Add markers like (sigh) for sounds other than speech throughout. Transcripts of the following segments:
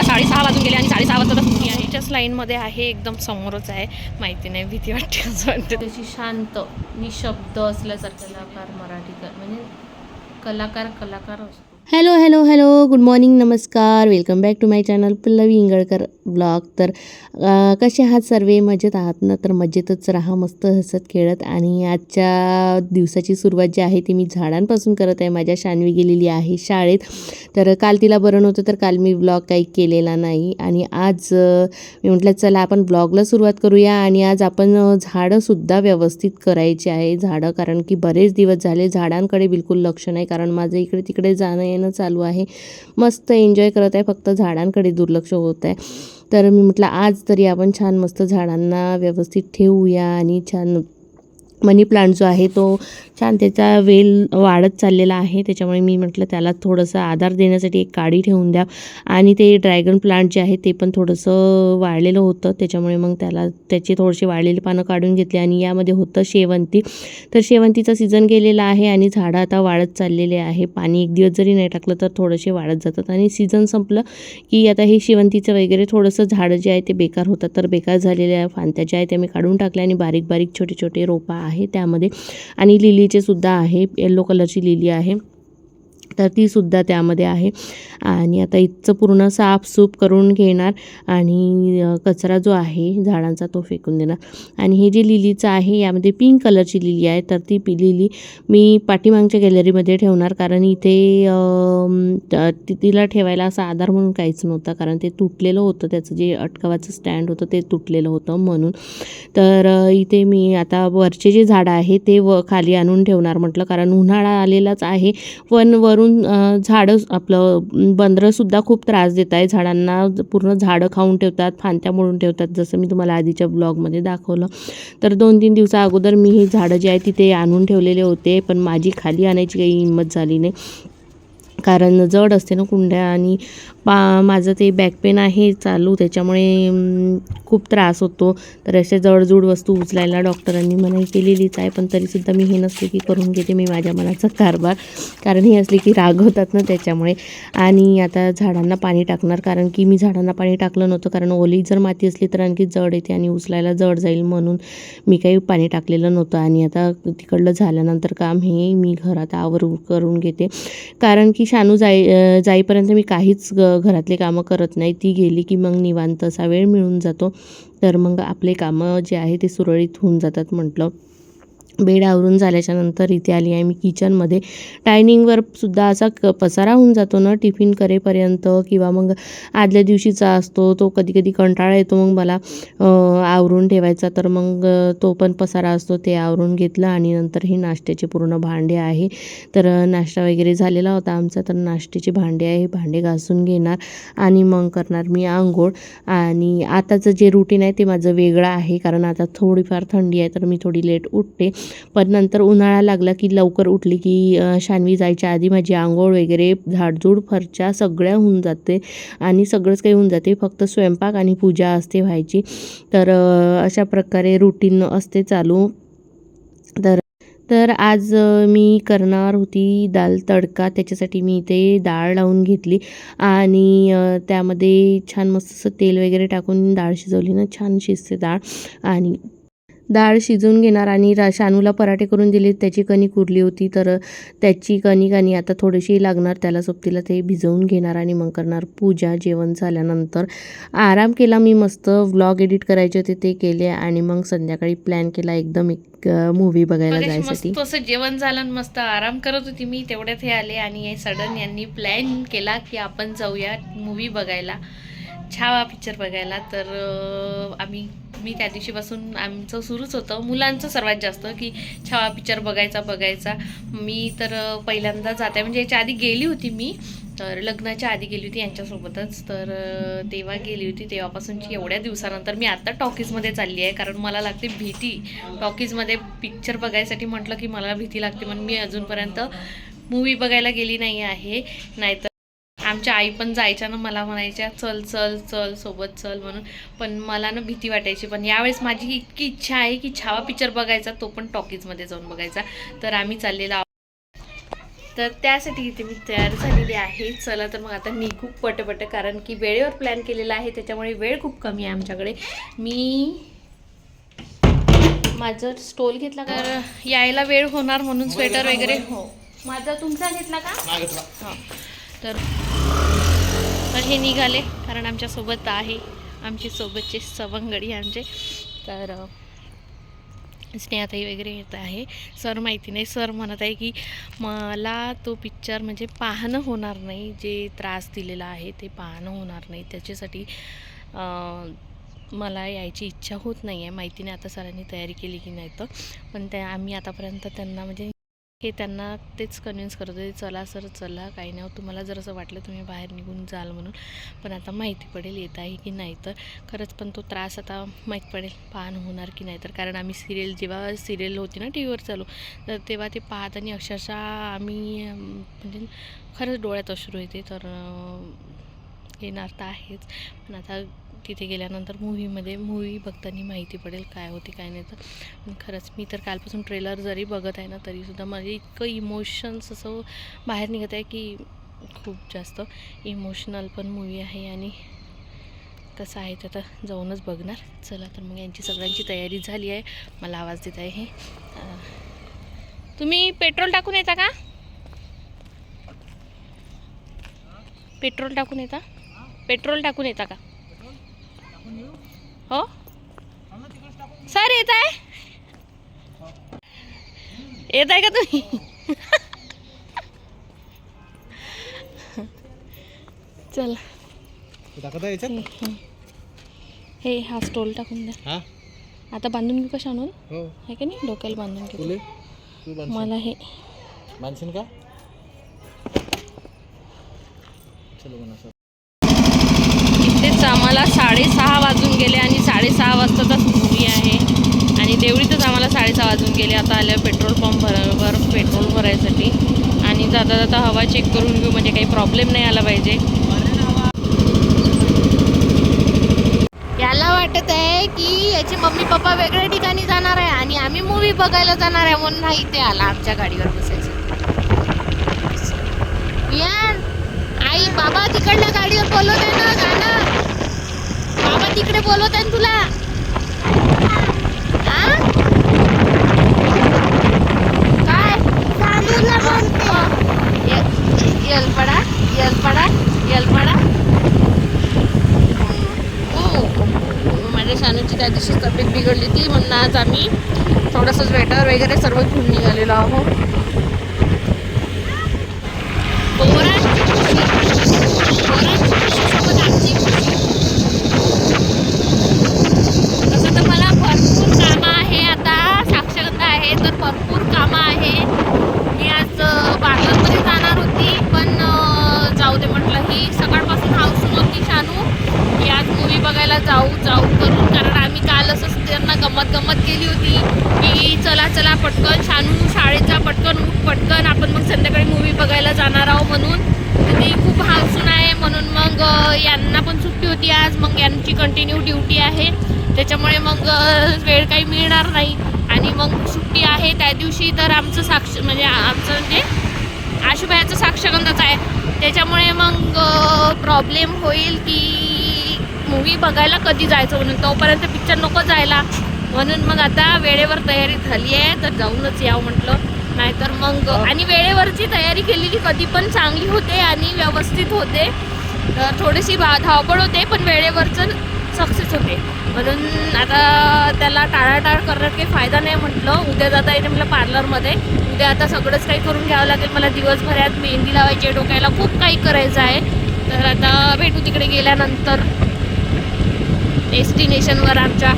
बघा साडेसहा वाजून गेले आणि साडेसहा वाजता तर सुट्टी आहे. त्याच्याच लाईनमध्ये आहे एकदम समोरच आहे. माहिती नाही भीती वाटते असं वाटते. त्याची शांत निशब्द असल्यासारखं कलाकार मराठी क- म्हणजे कलाकार कलाकार असतो. Hello hello hello good morning नमस्कार welcome back to my channel Pallavi Ingalkar blog तर कसे आहात सर्वे? मजेत आहात ना? तर मजेतच राहा मस्त हसत खेळत. आणि आजच्या दिवसाची सुरुवात जी आहे ती मी झाडांपासून करत आहे. माझ्या शानवी गेलेली आहे शाळेत. तर काल तिला बरं नव्हतं तर काल मी ब्लॉग काही केलेला नाही. आणि आज मी म्हटलं चला आपण ब्लॉगला सुरुवात करूया. आणि आज आपण झाडंसुद्धा व्यवस्थित करायची आहे. झाडं कारण की बरेच दिवस झाले झाडांकडे बिलकुल लक्ष नाही. कारण माझं इकडे तिकडे जाणं येणं चालू आहे. मस्त एन्जॉय करत आहे. फक्त झाडांकडे दुर्लक्ष होत आहे. तर मी म्हटलं आज तरी आपण छान मस्त झाडांना व्यवस्थित ठेवूया आणि छान मनी प्लांट जो आहे तो छान त्याचा वेल वाढत चाललेला आहे. त्याच्यामुळे मी म्हटलं त्याला थोडंसं आधार देण्यासाठी एक काडी ठेवून द्या. आणि ते ड्रॅगन प्लांट जे आहे ते पण थोडंसं वाळलेलं होतं. त्याच्यामुळे मग त्याला त्याची थोडीशी वाळलेली पानं काढून घेतली आणि यामध्ये होतं शेवंती. तर शेवंतीचा सीझन गेलेला आहे आणि झाडं आता वाढत चाललेले आहे. पाणी एक दिवस जरी नाही टाकलं तर थोडेसे वाढत जातात. आणि सीझन संपलं की आता हे शेवंतीचं वगैरे थोडंसं झाडं जे आहे ते बेकार होतात. तर बेकार झालेल्या फांत्या ज्या आहेत त्या मी काढून टाकल्या आणि बारीक बारीक छोटे छोटे रोपं आहे त्यामध्ये. आणि लिलीचे सुद्धा आहे येल्लो कलरची लिली आहे. तर ती सुद्धा त्यामध्ये आहे. आणि आता इथचं पूर्ण साफसूफ करून घेणार आणि कचरा जो आहे झाडांचा तो फेकून देणार. आणि हे जे लिलीचं आहे यामध्ये पिंक कलरची लिली आहे तर ती पि लिली मी पाठीमागच्या गॅलरीमध्ये ठेवणार. कारण इथे तिला ठेवायला असा आधार म्हणून काहीच नव्हता. कारण ते तुटलेलं होतं त्याचं जे अटकावाचं स्टँड होतं ते तुटलेलं होतं म्हणून. तर इथे मी आता वरचे जे झाडं आहे ते व खाली आणून ठेवणार म्हटलं. कारण उन्हाळा आलेलाच आहे. पण वरून अ, झाडं आपलं बंदरंसुद्धा खूप त्रास देत आहे झाडांना पूर्ण झाडं खाऊन ठेवतात फांद्या मोडून ठेवतात जसं मी तुम्हाला आधीच्या ब्लॉगमध्ये दाखवलं. तर दोन तीन दिवसा अगोदर मी ही झाडं जे आहे तिथे आणून ठेवलेले होते पण माझी खाली आणायची काही हिंमत झाली नाही. कारण जड असते ना कुंड्या आणि पा माझं ते बॅक पेन आहे चालू त्याच्यामुळे खूप त्रास होतो. तर अशा जडजूड वस्तू उचलायला डॉक्टरांनी मनाई केलेलीच आहे पण तरीसुद्धा मी हे नसले की करून घेते मी माझ्या मनाचा कारभार. कारण हे असले की रागवतात ना त्याच्यामुळे. आणि आता झाडांना पाणी टाकणार कारण की मी झाडांना पाणी टाकलं नव्हतं कारण ओली जर माती असली तर आणखी जड येते आणि उचलायला जड जाईल म्हणून मी काही पाणी टाकलेलं नव्हतं. आणि आता तिकडलं झाल्यानंतर काम हे मी घरात आवर करून घेते. कारण की शानू जाई जाईपर्यंत मी काहीच ग घरातले कामं करत नाही ती गेली की मग निवांत असा वेळ मिळून जातो. तर मग आपले कामं जे आहे ते सुरळीत होऊन जातात म्हटलं. बेड आवरून झाल्याच्यानंतर इथे आली आहे मी किचनमध्ये. डायनिंगवर सुद्धा असा क पसारा होऊन जातो ना टिफिन करेपर्यंत किंवा मग आदल्या दिवशीचा असतो तो कधी कधी कंटाळा येतो मग मला आवरून ठेवायचा. तर मग तो पण पसारा असतो ते आवरून घेतलं आणि नंतर हे नाश्त्याचे पूर्ण भांडे आहे. तर नाश्ता वगैरे झालेला होता आमचा तर नाश्त्याचे भांडे आहे भांडे घासून घेणार आणि मग करणार मी आंघोळ. आणि आताचं जे रुटीन आहे ते माझं वेगळं आहे कारण आता थोडीफार थंडी आहे तर मी थोडी लेट उठते. पण नंतर उन्हाळा लागला की लवकर उठली की शानवी जायच्या आधी माझी आंघोळ वगैरे झाडझूड फरच्या सगळ्या होऊन जाते. आणि सगळंच काही होऊन जाते फक्त स्वयंपाक आणि पूजा असते व्हायची. तर अशा प्रकारे रुटीन असते चालू. तर तर आज मी करणार होती दाल तडका. त्याच्यासाठी मी इथे डाळ लावून घेतली. आणि त्यामध्ये छान मस्त असं तेल वगैरे टाकून डाळ शिजवली ना छान शिजते डाळ. आणि डाळ शिजवून घेणार आणि रा शानूला पराठे करून दिले त्याची कणिक उरली होती तर त्याची कणिक आणि आता थोडीशी लागणार. त्याला सोबतीला ते भिजवून घेणार आणि मग करणार पूजा जेवण झाल्यानंतर. आराम केला मी मस्त. व्लॉग एडिट करायचे होते ते केले आणि मग संध्याकाळी प्लॅन केला एकदम एक मूवी बघायला जायसाठी. असं जेवण झालं आणि मस्त आराम करत होती मी. तेवढ्यात हे आले आणि सडन यांनी प्लॅन केला की आपण जाऊया मूवी बघायला. छावा पिक्चर बघायला तर आम्ही मी त्या दिवशीपासून आमचं सुरूच होतं. मुलांचं सर्वात जास्त की छावा पिक्चर बघायचा बघायचा. मी तर पहिल्यांदा जाते. म्हणजे याच्या आधी गेली होती मी. तर लग्नाच्या आधी गेली होती यांच्यासोबतच. तर तेव्हा गेली होती. तेव्हापासूनची एवढ्या दिवसानंतर मी आता टॉकीजमध्ये चालली आहे. कारण मला लागते भीती. टॉकीजमध्ये पिक्चर बघायसाठी म्हटलं की मला भीती लागते. म्हणून मी अजूनपर्यंत मूवी बघायला गेली नाही आहे. नाहीतर आमच्या आई पण जायच्या ना मला म्हणायच्या चल चल चल सोबत चल म्हणून. पण मला ना भीती वाटायची. पण यावेळेस माझी इतकी इच्छा आहे की छावा पिक्चर बघायचा तो पण टॉकीजमध्ये जाऊन बघायचा. तर आम्ही चाललेलो आहोत. तर त्यासाठी इथे मी तयार झालेली आहे. चला तर मग आता निघू पटपट कारण की वेळेवर प्लॅन केलेला आहे. त्याच्यामुळे वेळ खूप कमी आहे आमच्याकडे. मी माझं स्टोल घेतला तर यायला वेळ होणार म्हणून स्वेटर वगैरे हो. माझा तुमचा घेतला का? हो. तर तर हे निघाले कारण आमच्यासोबत आहे. आमचे सोबतचे सवंगडी आमचे. तर स्नेहाताई वगैरे येत आहे. सर माहिती नाही. सर म्हणत आहे की मला तो पिक्चर म्हणजे पाहणं होणार नाही. जे त्रास दिलेला आहे ते पाहणं होणार नाही. त्याच्यासाठी मला यायची इच्छा होत नाही आहे माहिती नाही आता सरांनी तयारी केली की नाही तर. पण त्या आम्ही आतापर्यंत त्यांना म्हणजे हे त्यांना तेच कन्व्हिन्स करत होते चला सर चला काही नाही हो, तुम्हाला जर असं वाटलं तुम्ही बाहेर निघून जाल म्हणून पण आता माहिती पडेल येत आहे की नाही तर. खरंच पण तो त्रास आता माहीत पडेल पाहणं होणार की नाही तर. कारण आम्ही सिरियल जेव्हा सिरियल होती ना टी व्हीवर चालू तर तेव्हा ते पाहताना अक्षरशः आम्ही म्हणजे खरंच डोळ्यात अश्रू येते तर येणार तर आहेच. पण आता तिथे गेल्यानंतर मूवीमध्ये मूवी बघताना माहिती पडेल काय होते काय नाही. तर खरंच मी तर कालपासून ट्रेलर जरी बघत आहे ना तरीसुद्धा माझे इतकं इमोशन्स असं बाहेर निघत आहे की खूप जास्त इमोशनल पण मूवी आहे आणि कसं आहे ते आता जाऊनच बघणार. चला तर मग यांची सगळ्यांची तयारी झाली आहे. मला आवाज देत आहे हे. तुम्ही पेट्रोल टाकून येता का? पेट्रोल टाकून येता? पेट्रोल टाकून येता का? हो? सर येत आहे? येत आहे का तुम्ही? चला. हे हा स्टोल टाकून द्या. हा? आता बांधून घेऊ कशा आणून हो. आहे का नाही? डोक्याला बांधून घेऊ. मला हे. बांधशील का? चलो आम्हाला साडेसहा वाजून गेले आणि साडेसहा वाजताचाच मूवी आहे. आणि देवळीतच आम्हाला साडेसहा वाजून गेले. आता आल्या पेट्रोल पंप भरावर पेट्रोल भरायसाठी. आणि जाता जाता हवा चेक करून घेऊ म्हणजे काही प्रॉब्लेम नाही आला पाहिजे. याला वाटत आहे की याचे मम्मी पप्पा वेगळ्या ठिकाणी जाणार आहे आणि आम्ही मूवी बघायला जाणार आहे म्हणून नाही इथे आला आमच्या गाडीवर बसायचं. या आई बाबा तिकडल्या गाडीवर बोलवत आहे ना गाणं. बाबा तिकडे बोलवत आहे तुला? काय? य- यलपडा यलपडा यलपडा हो माझ्या शानूची त्या दिवशी तब्येत बिघडली ती. म्हणून आज आम्ही थोडंसं स्वेटर वगैरे सर्व घेऊन निघालेलो आहोत. खुशी. पोरांची खुशीसोबत आमची खुशी. तसं तर मला भरपूर कामं आहे आता साक्षगंधा आहे तर भरपूर कामं आहे. मी आज बाजारमध्ये पार्लरमध्ये जाणार होती पण जाऊ दे म्हटलं. ही सकाळपासून हाऊस होती शानू. की आज मूवी बघायला जाऊ जाऊ करून कारण आम्ही काल असंच त्यांना गमत गमत केली होती. की चला चला पटकन शानू शाळेत जा पटकन उठ पटकन. आपण मग संध्याकाळी मूवी बघायला जाणार आहोत म्हणून. तर ती खूप हाऊसून आहे. म्हणून मग यांना पण सुट्टी होती आज. मग यांची कंटिन्यू ड्युटी आहे. त्याच्यामुळे मग वेळ काही मिळणार नाही. आणि मग सुट्टी आहे त्या दिवशी तर आमचं साक्ष म्हणजे आमचं म्हणजे आशुबायाचं साक्षगंधाच आहे. त्याच्यामुळे मग प्रॉब्लेम होईल की मूवी बघायला कधी जायचं म्हणून. तोपर्यंत पिक्चर नको जायला. म्हणून मग आता वेळेवर तयारी झाली आहे तर जाऊनच यावं म्हटलं. नाहीतर मग आणि वेळेवरची तयारी केलेली कधी पण चांगली होते आणि व्यवस्थित होते. तर थोडीशी धावपळ होते पण वेळेवरचं सक्सेस होते. म्हणून आता त्याला टाळाटाळ करण्यात काही फायदा नाही म्हटलं. उद्या जाता येते मला पार्लरमध्ये उद्या आता सगळंच काही करून घ्यावं लागेल. मला दिवसभरात मेहंदी लावायची आहे डोक्याला खूप काही करायचं आहे. तर आता भेटू तिकडे गेल्यानंतर. डेस्टिनेशनवर आमच्या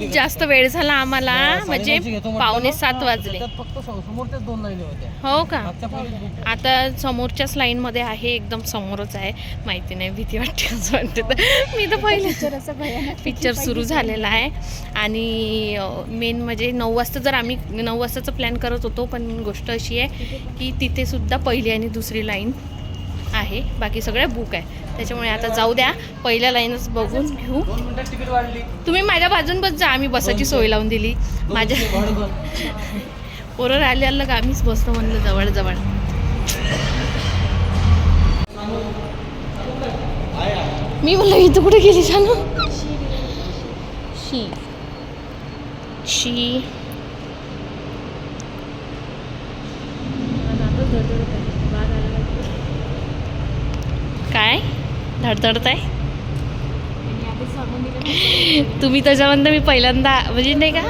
खूप जास्त वेळ झाला आम्हाला. म्हणजे पावणे सात वाजले. फक्त समोरच्याच दोन लाईनी होत्या. हो का? आता समोरच्याच लाईनमध्ये आहे एकदम समोरच आहे. माहिती नाही भीती वाटते असं वाटते. तर मी तर पहिले पिक्चर सुरू झालेला आहे. आणि मेन म्हणजे नऊ वाजता जर आम्ही नऊ वाजताचा प्लॅन करत होतो पण गोष्ट अशी आहे की तिथे सुद्धा पहिली आणि दुसरी लाईन आहे. बाकी सगळ्या बुक आहे. त्याच्यामुळे आता जाऊ द्या. पहिल्या लाईनच बघून घेऊ. तुम्ही माझ्या बाजून बस जा. आम्ही बसाची सोय लावून दिली. माझ्या. (laughs) पोरं राहिले आलं का? आम्हीच बसतो म्हणलं जवळ जवळ. मी म्हणलं इथं कुठे गेली सांग शी. शी काय धडधडत आहे तुम्ही त्याच्यामधनं मी पहिल्यांदा म्हणजे नाही का?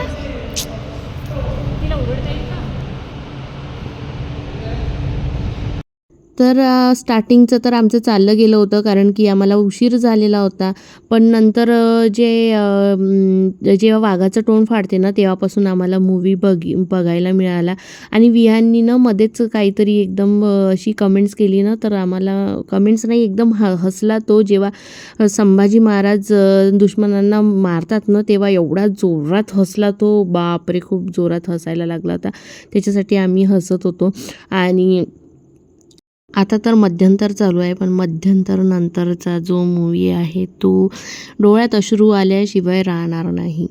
तर स्टार्टिंगचं तर आमचं चाललं गेलं होतं कारण की आम्हाला उशीर झालेला होता. पण नंतर जे जेव्हा वाघाचं तोंड फाडते ना तेव्हापासून आम्हाला मूवी बघी बघायला मिळाला. आणि विहाननी ना मध्येच काहीतरी एकदम अशी कमेंट्स केली ना तर आम्हाला कमेंट्स नाही एकदम ह हसला तो. जेव्हा संभाजी महाराज दुश्मनांना मारतात ना तेव्हा एवढा जोरात हसला तो. बापरे खूप जोरात हसायला लागला होता. त्याच्यासाठी आम्ही हसत होतो. आणि आता तर मध्यंतर चालू आहे पण मध्यंतर नंतरचा जो मूवी आहे तो डोळ्यात अश्रू आल्याशिवाय राहणार नाही.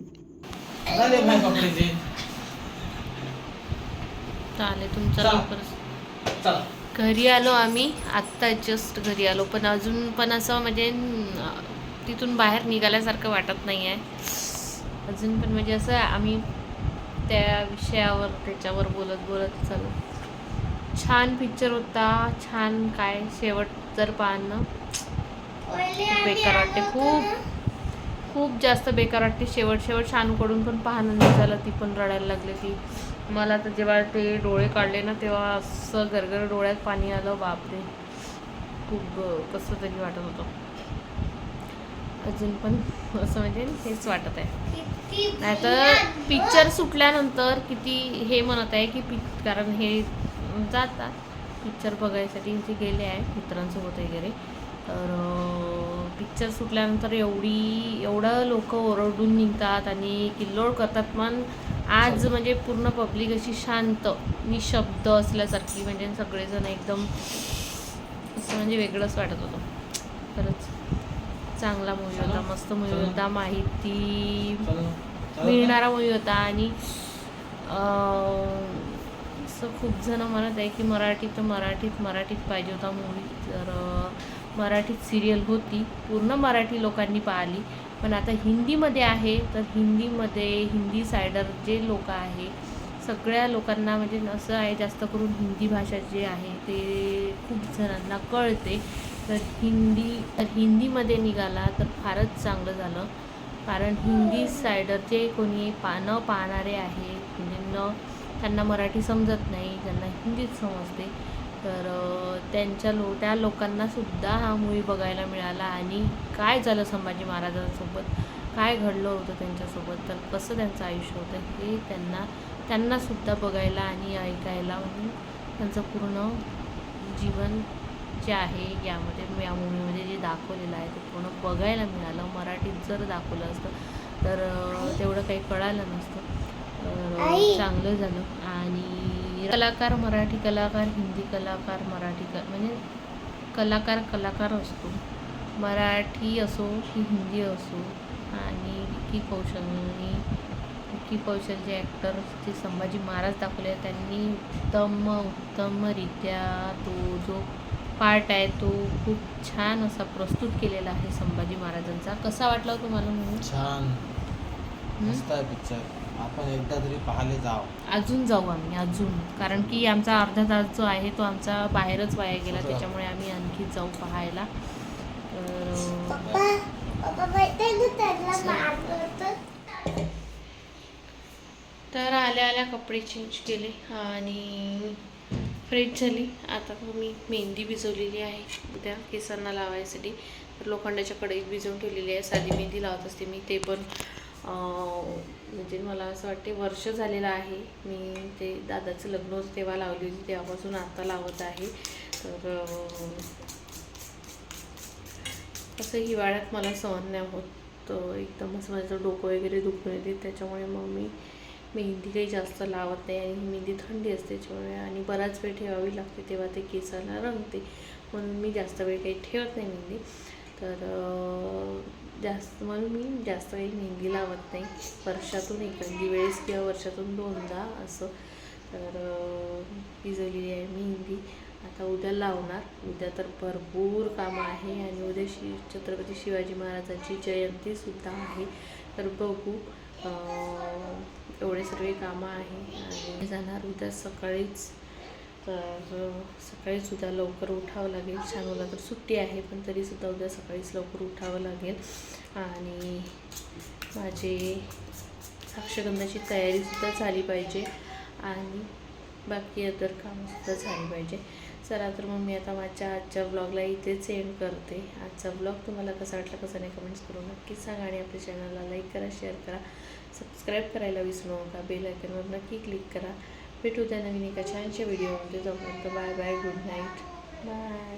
घरी आलो आम्ही. आत्ता जस्ट घरी आलो पण अजून पण असं म्हणजे तिथून बाहेर निघाल्यासारखं वाटत नाही आहे अजून पण म्हणजे असं आम्ही त्या विषयावर त्याच्यावर बोलत बोलत चालू. छान पिक्चर होता. छान काय शेवट जर पाहणं. बेकार वाटते. खूप खूप जास्त बेकार वाटते. शेवट शेवट शानूकडून पण पाहणं नाही झालं. ती पण रडायला लागली ती मला तर जेव्हा ते डोळे काढले ना तेव्हा असं गरगर डोळ्यात पाणी आलं. बापरे. खूप कसं तरी वाटत होतं. अजून पण असं म्हणजे हेच वाटत आहे. नाहीतर पिक्चर सुटल्यानंतर किती हे म्हणत आहे की पिक कारण हे जातात. पिक्चर बघायसाठी जे गेले आहे मित्रांसोबत वगैरे. तर पिक्चर सुटल्यानंतर एवढी एवढं लोक ओरडून निघतात आणि किल्लोळ करतात. पण आज म्हणजे पूर्ण पब्लिक अशी शांत निशब्द असल्यासारखी म्हणजे सगळेजण एकदम असं म्हणजे वेगळंच वाटत होतं. खरंच चांगला मूवी होता मस्त मूवी होता माहिती मिळणारा मूवी होता आणि असं खूप जण म्हणत आहे की मराठी तर मराठीत मराठीत पाहिजे होता मूवी तर मराठीत सिरियल होती. पूर्ण मराठी लोकांनी पाहिली. पण आता हिंदीमध्ये आहे तर हिंदीमध्ये हिंदी सायडर जे लोक आहे सगळ्या लोकांना म्हणजे असं आहे जास्त करून हिंदी भाषा जे आहे ते खूप जणांना कळते. तर हिंदी तर हिंदीमध्ये निघाला तर फारच चांगलं झालं. कारण हिंदी सायडर जे कोणी पा न पाहणारे आहे म्हणजे न त्यांना मराठी समजत नाही ज्यांना हिंदीच समजते. तर त्यांच्या लो त्या लोकांनासुद्धा हा मूवी बघायला मिळाला आणि काय झालं संभाजी महाराजांसोबत? काय घडलं होतं त्यांच्यासोबत? तर कसं त्यांचं आयुष्य होतं? हे त्यांना त्यांनासुद्धा बघायला आणि ऐकायला म्हणजे त्यांचं पूर्ण जीवन जे आहे यामध्ये या मूवीमध्ये जे दाखवलेलं आहे ते पूर्ण बघायला मिळालं. मराठीत जर दाखवलं असतं तर तेवढं काही कळालं नसतं. चांगलं झालं. आणि कलाकार मराठी कलाकार हिंदी कलाकार मराठी क म्हणजे कलाकार कलाकार असतो. मराठी असो की हिंदी असो आणि विकी कौशलनी विकी कौशल जे ॲक्टर जे संभाजी महाराज दाखवले आहेत, त्यांनी उत्तम उत्तमरित्या तो जो पार्ट आहे तो खूप छान असा प्रस्तुत केलेला आहे संभाजी महाराजांचा. कसा वाटला हो तुम्हाला म्हणून छान. मस्त आहे पिक्चर आपण एकदा तरी पाहायला जाव. अजून जाऊ आम्ही अजून. कारण की आमचा अर्धा तास जो आहे तो आमचा बाहेरच वाया गेला त्याच्यामुळे आम्ही आणखी जाऊ पाहायला. तर तर आल्या आल्या कपडे चेंज केले आणि फ्रेश झाली. आता मी मेहंदी भिजवलेली आहे उद्या केसांना लावायसाठी. तर लोखंडाच्या कढईत भिजवून ठेवलेली आहे साधी मेहंदी लावत असते मी ते पण म्हणजे मला असं वाटते वर्ष झालेलं आहे. मी ते दादाचं लग्न तेव्हा लावली होती तेव्हापासून आता लावत आहे. तर असं हिवाळ्यात मला सहन नाही होत. एकदमच माझं डोकं वगैरे दुखून येते. त्याच्यामुळे मग मी मेहंदी काही जास्त लावत नाही आणि मेहंदी थंडी असते त्याच्यामुळे आणि बराच वेळ ठेवावी लागते तेव्हा ते केसाला रंगते. म्हणून मी जास्त वेळ काही ठेवत नाही मेहंदी. तर जास्त म्हणून मी जास्त काही मेहंदी लावत नाही. वर्षातून एखादी वेळेस किंवा वर्षातून दोनदा असं. तर भिजवलेली आहे मेहंदी. आता उद्या लावणार. उद्या तर भरपूर कामं आहे आणि उद्या शि छत्रपती शिवाजी महाराजांची जयंतीसुद्धा आहे. तर बघू एवढे सर्व कामं आहे. आणि जाणार उद्या सकाळीच. तर सकाळीच उद्या लवकर उठावं लागेल. शानूला तर सुट्टी आहे पण तरीसुद्धा उद्या सकाळीच लवकर उठावं लागेल. आणि माझे साक्षगंधाची तयारीसुद्धा झाली पाहिजे आणि बाकी अदर कामंसुद्धा झाली पाहिजे. चला तर मग मी आता माझ्या आजच्या ब्लॉगला इथेच एंड करते. आजचा ब्लॉग तुम्हाला कसा वाटला कसा नाही कमेंट्स करून नक्कीच सांगा आणि आपल्या चॅनलला लाईक करा शेअर करा. सबस्क्राईब करायला विसरू नका. बेल आयकनवर नक्की क्लिक करा. भेटू त्या नवीन एका छानशा व्हिडिओमध्ये तोपर्यंत bye bye good night bye